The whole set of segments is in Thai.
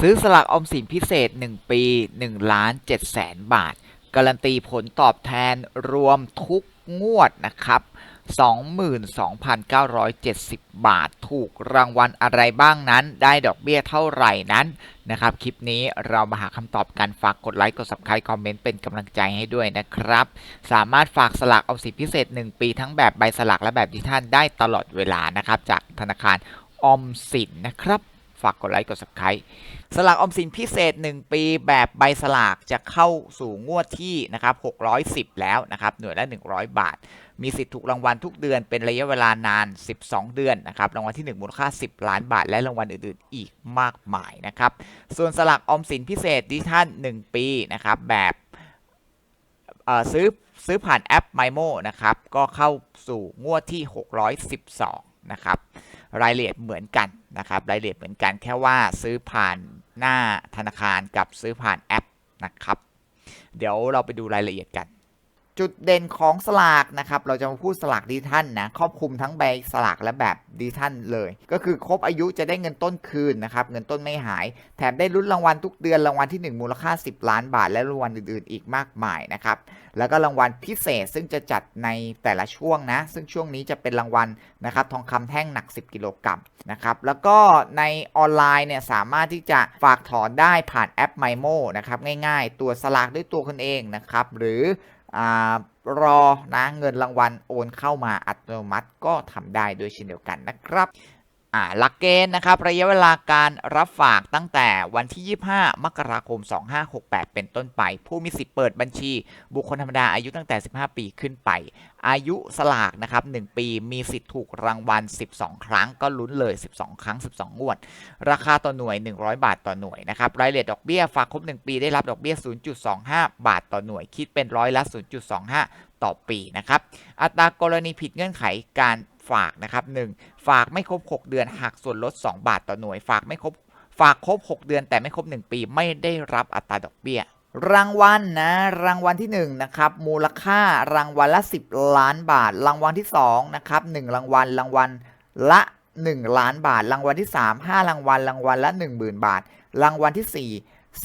ซื้อสลากออมสินพิเศษ 1 ปี1ล้าน7แสนบาท การันตีผลตอบแทนรวมทุกงวดนะครับ 22,970 บาท ถูกรางวัลอะไรบ้างนั้น ได้ดอกเบี้ยเท่าไหร่นั้นนะครับ คลิปนี้เรามาหาคำตอบกัน ฝากกดไลค์ กด subscribe คอมเมนต์เป็นกำลังใจให้ด้วยนะครับ สามารถฝากสลากออมสินพิเศษ 1 ปีทั้งแบบใบสลากและแบบดิจิทัลได้ตลอดเวลานะครับ จากธนาคารออมสินนะครับ ฝากกดไลค์กด subscribe สลากอมสินพิเศษ 1 ปีแบบใบสลากจะเข้าสู่งวดที่นะครับ610 แล้วนะครับหน่วยละ 100 บาท มีสิทธิ์ถูกรางวัลทุกเดือนเป็นระยะเวลานาน 12 เดือนนะครับรางวัลที่ 1 มูลค่า 10 ล้านบาท และรางวัลอื่นๆ อีกมากมายนะครับส่วนสลากอมสินพิเศษดิจิทัล1 ปีนะครับแบบเอ่อซื้อซื้อผ่านแอป MyMo นะครับก็เข้าสู่งวดที่ 612 นะครับรายละเอียดเหมือนกันนะครับรายละเอียดเหมือนกันแค่ว่าซื้อผ่านหน้าธนาคารกับซื้อผ่านแอปนะครับ เดี๋ยวเราไปดูรายละเอียดกัน จุดเด่นของสลากนะครับ เราจะมาพูดสลากดิจิทัลนะ ครอบคลุมทั้งใบสลากและแบบดิจิทัลเลย ก็คือครบอายุจะได้เงินต้นคืนนะครับ เงินต้นไม่หาย แถมได้ลุ้นรางวัลทุกเดือน รางวัลที่ 1 มูลค่า 10 ล้านบาท และรางวัลอื่นๆ อีกมากมายนะครับ แล้วก็รางวัลพิเศษซึ่งจะจัดในแต่ละช่วงนะ ซึ่งช่วงนี้จะเป็นรางวัลนะครับ ทองคำแท่งหนัก 10 กิโลกรัมนะครับ แล้วก็ในออนไลน์เนี่ยสามารถที่จะฝากถอนได้ผ่านแอป MyMo นะครับ ง่าย ๆ ตัวสลากด้วยตัวคนเองนะครับ หรือ รอนะเงินรางวัลโอนเข้ามาอัตโนมัติก็ทำได้ด้วยเช่นเดียวกันนะครับ อ่าหลักเกณฑ์นะครับระยะเวลาการรับฝากตั้งแต่วันที่ 25 มกราคม 2568 เป็นต้นไป ผู้มีสิทธิ์เปิดบัญชี บุคคลธรรมดาอายุตั้งแต่ 15 ปีขึ้นไป อายุสลากนะครับ1ปีมีสิทธิ์ถูกรางวัล 12 ครั้งก็ลุ้นเลย 12 ครั้ง 12 งวด ราคาต่อหน่วย 100 บาทต่อหน่วยนะครับรายละเอียดดอกเบี้ยฝากครบ 1 ปีได้รับดอกเบี้ย 0.25 บาทต่อหน่วย คิดเป็นร้อยละ 0.25 ต่อปีนะครับอัตรากรณีผิดเงื่อนไขการ ฝากนะครับ 1. ฝากไม่ครบ 6 เดือนหักส่วนลด 2 บาทต่อหน่วย ฝากไม่ครบฝากครบ 6 เดือนแต่ไม่ครบ 1 ปีไม่ได้รับอัตราดอกเบี้ยรางวัลนะรางวัลที่1นะครับมูลค่ารางวัลละ 10 ล้านบาท รางวัลที่2นะครับ1รางวัลรางวัลละ 1 ล้านบาท รางวัลที่ 3 5 รางวัลรางวัลละ 10,000 บาท รางวัลที่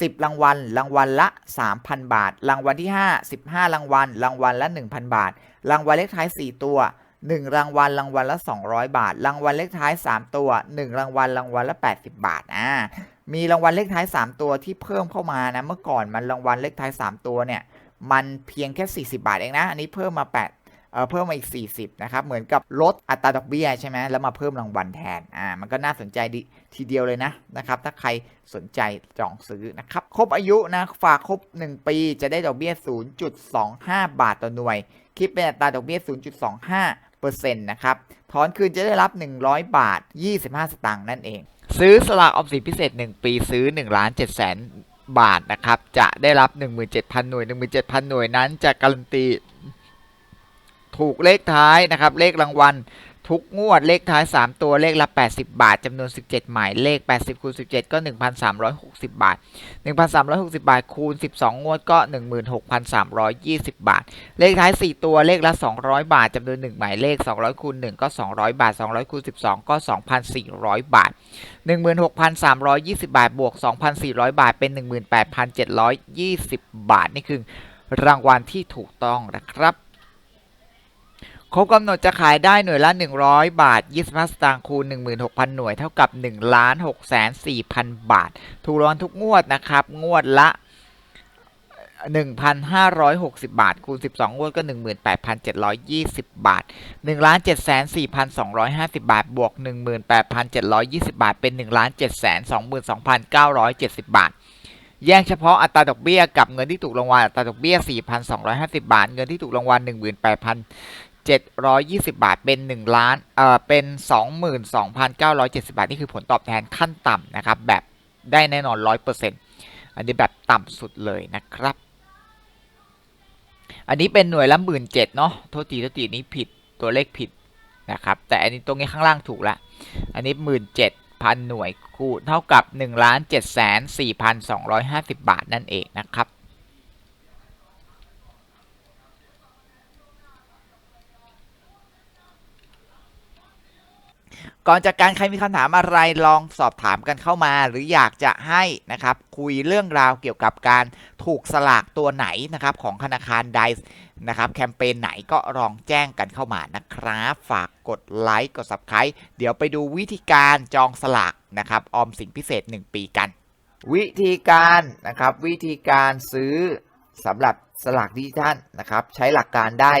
4 10 รางวัล รางวัลละ 3,000 บาท รางวัลที่ 5 15 รางวัล รางวัลละ 1,000 บาท รางวัลเลขท้าย 4 ตัว 1 รางวัลรางวัลละ 200 บาท รางวัลเลขท้าย 3 ตัว 1 รางวัลรางวัลละ 80 บาทอ่ามีรางวัลเลขท้าย 3 ตัวที่เพิ่มเข้ามานะเมื่อก่อนมันรางวัลเลขท้าย 3 ตัวเนี่ยมันเพียงแค่ 40 บาทเองนะ อันนี้เพิ่มมา8เอ่อเพิ่มมาอีก 40 นะครับ เหมือนกับลดอัตราดอกเบี้ยใช่ไหมแล้วมาเพิ่มรางวัลแทน อ่า มันก็น่าสนใจดีทีเดียวเลยนะนะครับ ถ้าใครสนใจจองซื้อนะครับ ครบอายุนะ ฝากครบ 1 ปีจะได้ดอกเบี้ย 0.25 บาทต่อหน่วย คิดเป็นอัตราดอกเบี้ย 0.25 เปอร์เซ็นต์นะครับ ถอนคืนจะได้รับ 100 บาท 25 สตางค์นั่นเอง ซื้อสลากออมสินพิเศษ 1 ปีซื้อ1ล้าน7แสนบาทนะครับ จะได้รับ 17,000 หน่วย 17,000 หน่วยนั้นจะการันตีถูกเลขท้ายนะครับ เลขรางวัล ทุกงวดเลขท้าย 3 ตัวเลขละ 80 บาทจำนวน 17 หมายเลข 80คูณ17 ก็ 1,360 บาท 1,360 บาทคูณ 12 งวดก็ 16,320 บาท เลขท้าย 4 ตัวเลขละ 200 บาทจำนวน 1 หมายเลข 200คูณ1ก็ 200 บาท 200คูณ12 ก็ 2,400 บาท 16,320 บาทบวก 2,400 บาทเป็น 18,720 บาท นี่คือรางวัลที่ถูกต้องนะครับ ครบกำหนดจะขายได้หน่วยละ 100 บาท 25 สตางค์คูณ 16,000 หน่วยเท่ากับ 1 6 4,000 บาท ถูกรางวัลทุกงวดนะครับ งวดละ 1,560 บาท คูณ 12 งวดก็ 18,720 บาท 1,704,250 บาท บวก 18,720 บาท เป็น 1,722,970 บาทแยกเฉพาะอัตราดอกเบี้ยกับเงินที่ถูกรางวัลอัตราดอกเบี้ย 4,250 บาท เงินที่ถูกรางวัล 720 บาทเป็น1ล้านเอ่อเป็น 22,970 บาท นี่คือผลตอบแทนขั้นต่ำนะครับ แบบได้แน่นอน 100%อันนี้แบบต่ำสุดเลยนะครับ อันนี้เป็นหน่วยละหมื่นเจ็ดเนาะโทษทีโทษทีนี้ผิดตัวเลขผิดนะครับ แต่อันนี้ตรงนี้ข้างล่างถูกละ อันนี้หมื่นเจ็ดพันหน่วยคูณเท่ากับ1ล้าน7แสน4,250บาทนั่นเองนะครับ ก่อนจากการใครมีคำถามอะไรลองสอบถามกันเข้ามา หรืออยากจะให้นะครับคุยเรื่องราวเกี่ยวกับการถูกสลากตัวไหนนะครับของธนาคารไดส์นะครับแคมเปญไหนก็ลองแจ้งกันเข้ามานะครับ ฝากกดไลค์กด subscribe เดี๋ยวไปดูวิธีการจองสลากนะครับออมสินพิเศษ 1 ปีกัน วิธีการนะครับวิธีการซื้อสำหรับสลากดิจิทัลนะครับใช้หลักการได้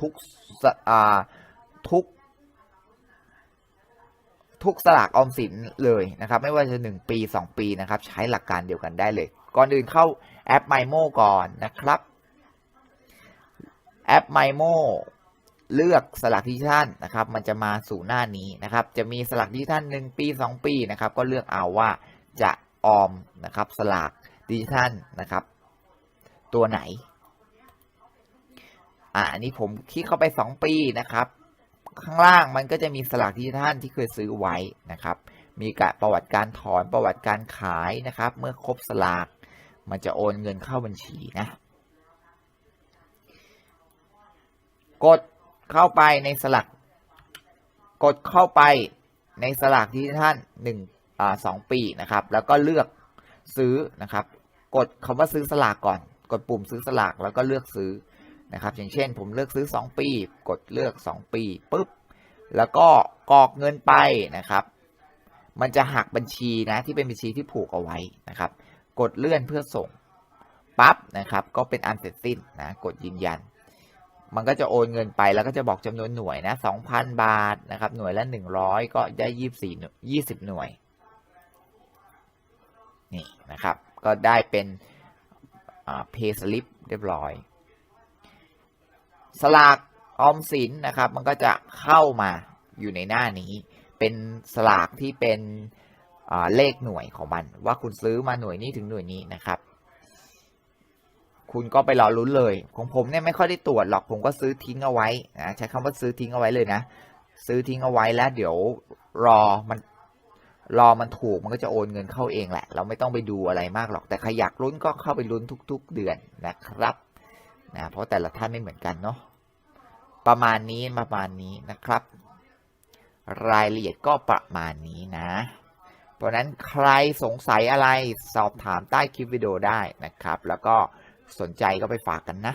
ทุกทุก ทุกสลากออมสินเลยนะครับ ไม่ว่าจะ 1 ปี 2 ปีนะครับ ใช้หลักการเดียวกันได้เลย ก่อนอื่นเข้าแอป MyMo ก่อนนะครับ แอป MyMo เลือกสลากดิจิทัลนะครับ มันจะมาสู่หน้านี้นะครับ จะมีสลากดิจิทัล1 ปี 2 ปีนะครับ ก็เลือกเอาว่าจะออมนะครับสลากดิจิทัลนะครับ ตัวไหนอ่าอันนี้ผมคลิกเข้าไป 2 ปีนะครับ ข้างล่างมันก็จะมีสลากดิจิทัลที่เคยซื้อไว้นะครับ มีกะประวัติการถอนประวัติการขายนะครับ เมื่อครบสลาก มันจะโอนเงินเข้าบัญชีนะ กดเข้าไปในสลัก กดเข้าไปในสลากดิจิทัลหนึ่งอ่าสองปีนะครับ แล้วก็เลือกซื้อนะครับ กดคำว่าซื้อสลากก่อน กดปุ่มซื้อสลากแล้วก็เลือกซื้อ นะครับอย่างเช่น ผมเลือกซื้อ 2 ปี กดเลือก 2 ปีปุ๊บแล้วก็กรอกเงินไปนะครับ มันจะหักบัญชีนะที่เป็นบัญชีที่ผูกเอาไว้นะครับ กดเลื่อนเพื่อส่งปั๊บนะครับ ก็เป็นอันเสร็จสิ้นนะกดยืนยัน มันก็จะโอนเงินไปแล้วก็จะบอกจำนวนหน่วยนะ2,000 บาทนะครับ หน่วยละ 100 ก็ได้ 24 20 หน่วยนี่นะครับ ก็ได้เป็นเพย์สลิปเรียบร้อย สลากออมสินนะครับ มันก็จะเข้ามาอยู่ในหน้านี้ เป็นสลากที่เป็นเลขหน่วยของมัน ว่าคุณซื้อมาหน่วยนี้ถึงหน่วยนี้นะครับ คุณก็ไปรอลุ้นเลย ของผมเนี่ยไม่ค่อยได้ตรวจหรอกผมก็ซื้อทิ้งเอาไว้นะใช้คำว่าซื้อทิ้งเอาไว้เลยนะ ซื้อทิ้งเอาไว้แล้วเดี๋ยวรอมันรอมันถูกมันก็จะโอนเงินเข้าเองแหละ เราไม่ต้องไปดูอะไรมากหรอกแต่ใครอยากลุ้นก็เข้าไปลุ้นทุก ๆ เดือนนะครับ นะเพราะแต่ละท่านไม่เหมือนกันเนาะประมาณนี้ประมาณนี้นะครับ รายละเอียดก็ประมาณนี้นะ เพราะฉะนั้นใครสงสัยอะไรสอบถามใต้คลิปวิดีโอได้นะครับ แล้วก็สนใจก็ไปฝากกันนะ